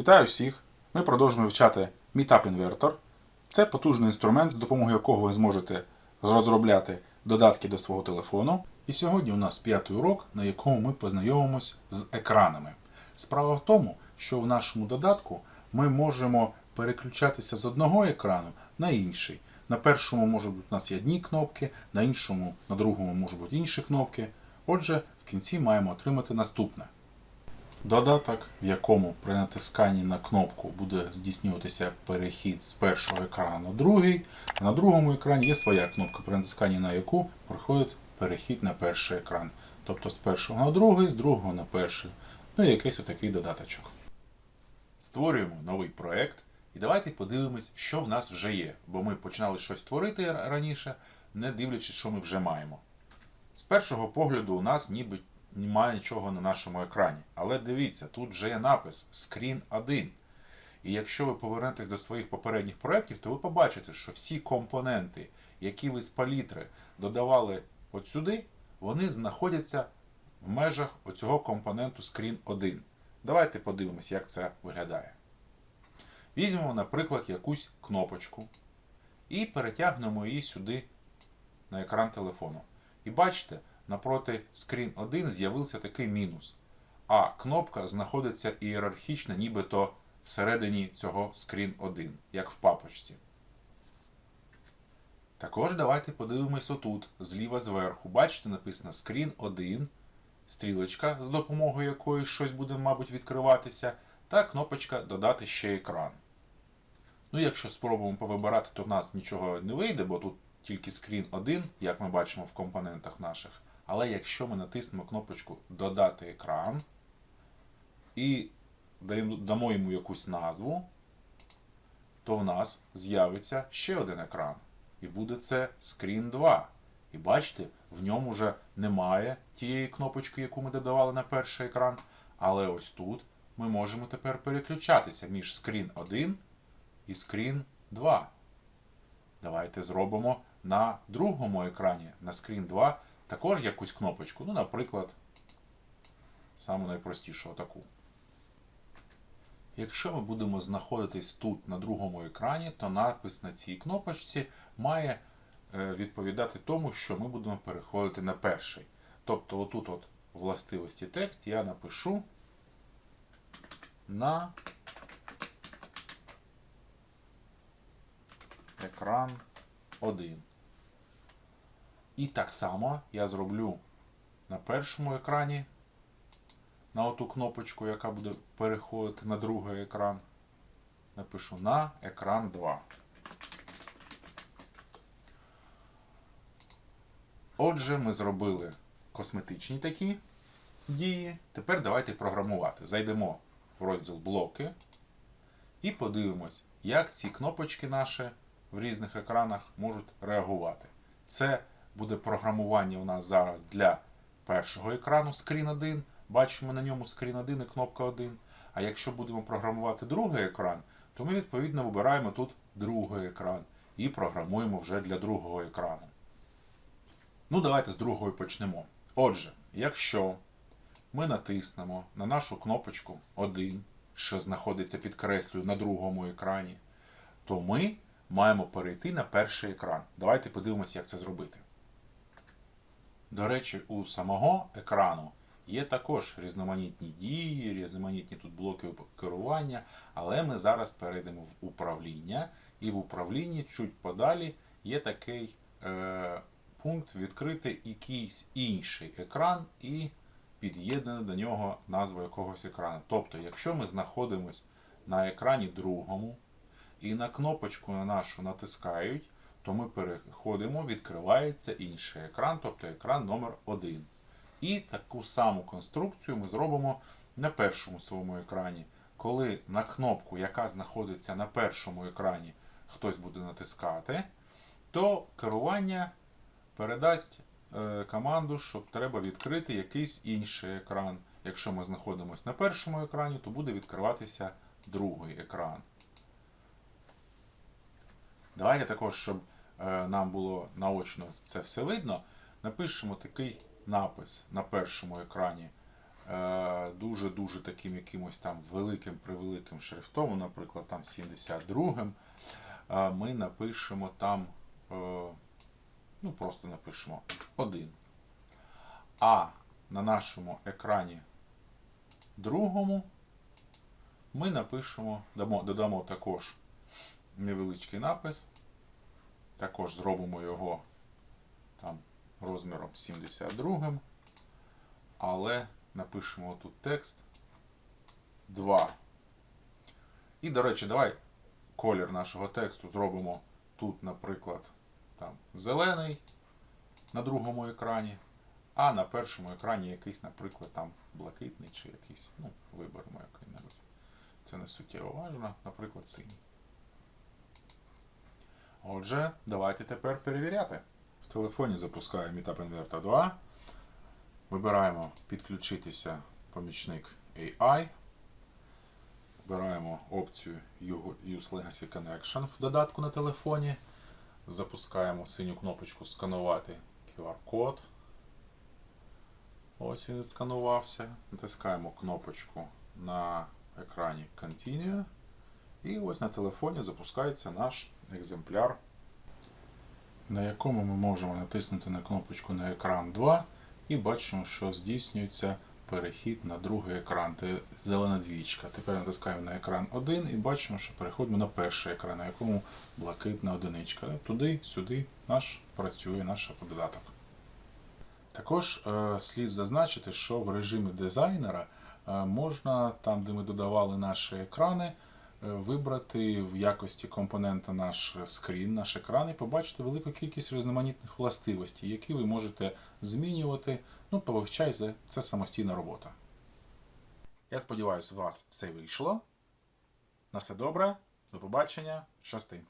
Вітаю всіх! Ми продовжуємо вивчати Meetup Inverter. Це потужний інструмент, з допомогою якого ви зможете розробляти додатки до свого телефону. І сьогодні у нас п'ятий урок, на якому ми познайомимось з екранами. Справа в тому, що в нашому додатку ми можемо переключатися з одного екрану на інший. На першому можуть бути у нас є одні кнопки, на іншому, на другому можуть бути інші кнопки. Отже, в кінці маємо отримати наступне. Додаток, в якому при натисканні на кнопку буде здійснюватися перехід з першого екрану на другий, а на другому екрані є своя кнопка, при натисканні на яку проходить перехід на перший екран. Тобто з першого на другий, з другого на перший. Ну і якийсь отакий додаточок. Створюємо новий проект і давайте подивимось, що в нас вже є, бо ми починали щось творити раніше, не дивлячись, що ми вже маємо. З першого погляду у нас ніби немає нічого на нашому екрані. Але дивіться, тут вже є напис Screen 1. І якщо ви повернетесь до своїх попередніх проєктів, то ви побачите, що всі компоненти, які ви з палітри додавали от сюди, вони знаходяться в межах оцього компоненту Screen 1. Давайте подивимось, як це виглядає. Візьмемо, наприклад, якусь кнопочку і перетягнемо її сюди на екран телефону. І бачите, напроти Screen 1 з'явився такий мінус. А кнопка знаходиться ієрархічно, нібито всередині цього Screen 1, як в папочці. Також давайте подивимось отут, зліва зверху. Бачите, написано Screen 1, стрілочка, з допомогою якої щось буде, мабуть, відкриватися, та кнопочка Додати ще екран. Ну, якщо спробуємо повибирати, то в нас нічого не вийде, бо тут тільки Screen 1, як ми бачимо в компонентах наших. Але якщо ми натиснемо кнопочку Додати екран і дамо йому якусь назву, то в нас з'явиться ще один екран. І буде це Screen 2. І бачите, в ньому вже немає тієї кнопочки, яку ми додавали на перший екран. Але ось тут ми можемо тепер переключатися між Screen 1 і Screen 2. Давайте зробимо на другому екрані на Screen 2 також якусь кнопочку. Ну, наприклад, саму найпростішу таку. Якщо ми будемо знаходитись тут на другому екрані, то напис на цій кнопочці має е, відповідати тому, що ми будемо переходити на перший. Тобто, отут от властивості текст я напишу на екран 1. І так само я зроблю на першому екрані на оту кнопочку, яка буде переходити на другий екран. Напишу на екран 2. Отже, ми зробили косметичні такі дії. Тепер давайте програмувати. Зайдемо в розділ блоки і подивимось, як ці кнопочки наші в різних екранах можуть реагувати. Це буде програмування у нас зараз для першого екрану Screen 1. Бачимо на ньому Screen 1 і кнопка 1. А якщо будемо програмувати другий екран, то ми відповідно вибираємо тут другий екран і програмуємо вже для другого екрану. Ну, давайте з другої почнемо. Отже, якщо ми натиснемо на нашу кнопочку 1, що знаходиться підкреслюю на другому екрані, то ми маємо перейти на перший екран. Давайте подивимося, як це зробити. До речі, у самого екрану є також різноманітні дії, різноманітні тут блоки керування, але ми зараз перейдемо в управління, і в управлінні чуть подалі є такий е, пункт відкрити якийсь інший екран і під'єднана до нього назва якогось екрану. Тобто, якщо ми знаходимося на екрані другому і на кнопочку на нашу натискають, то ми переходимо, відкривається інший екран, тобто екран номер 1. І таку саму конструкцію ми зробимо на першому своєму екрані. Коли на кнопку, яка знаходиться на першому екрані, хтось буде натискати, то керування передасть е, команду, щоб треба відкрити якийсь інший екран. Якщо ми знаходимося на першому екрані, то буде відкриватися другий екран. Давайте також, щоб е, нам було наочно це все видно, напишемо такий напис на першому екрані дуже-дуже таким якимось там великим превеликим шрифтом, наприклад, там 72-м, е, ми напишемо там, е, ну просто напишемо 1. А на нашому екрані другому ми напишемо, дамо, додамо також невеличкий напис. Також зробимо його там розміром 72, але напишемо тут текст 2. І, до речі, давай колір нашого тексту зробимо тут, наприклад, там, зелений на другому екрані, а на першому екрані якийсь, наприклад, там блакитний чи якийсь, ну, виберемо який-небудь. Це не суттєво важливо, наприклад, синій. Отже, давайте тепер перевіряти. В телефоні запускаю Meetup Inverter 2. Вибираємо підключитися помічник AI. Вибираємо опцію Use Legacy Connection в додатку на телефоні. Запускаємо синю кнопочку Сканувати QR-код. Ось він відсканувався. Натискаємо кнопочку на екрані Continue. І ось на телефоні запускається наш екземпляр, на якому ми можемо натиснути на кнопочку на екран 2 і бачимо, що здійснюється перехід на другий екран. Це зелена двічка. Тепер натискаємо на екран 1 і бачимо, що переходимо на перший екран, на якому блакитна одиничка. Туди, сюди наш працює наш додаток. Також е, слід зазначити, що в режимі дизайнера е, можна, там, де ми додавали наші екрани, вибрати в якості компонента наш скрін, наш екран і побачити велику кількість різноманітних властивостей, які ви можете змінювати. Ну, повивчайте, це самостійна робота. Я сподіваюся, у вас все вийшло. На все добре, до побачення, щасти!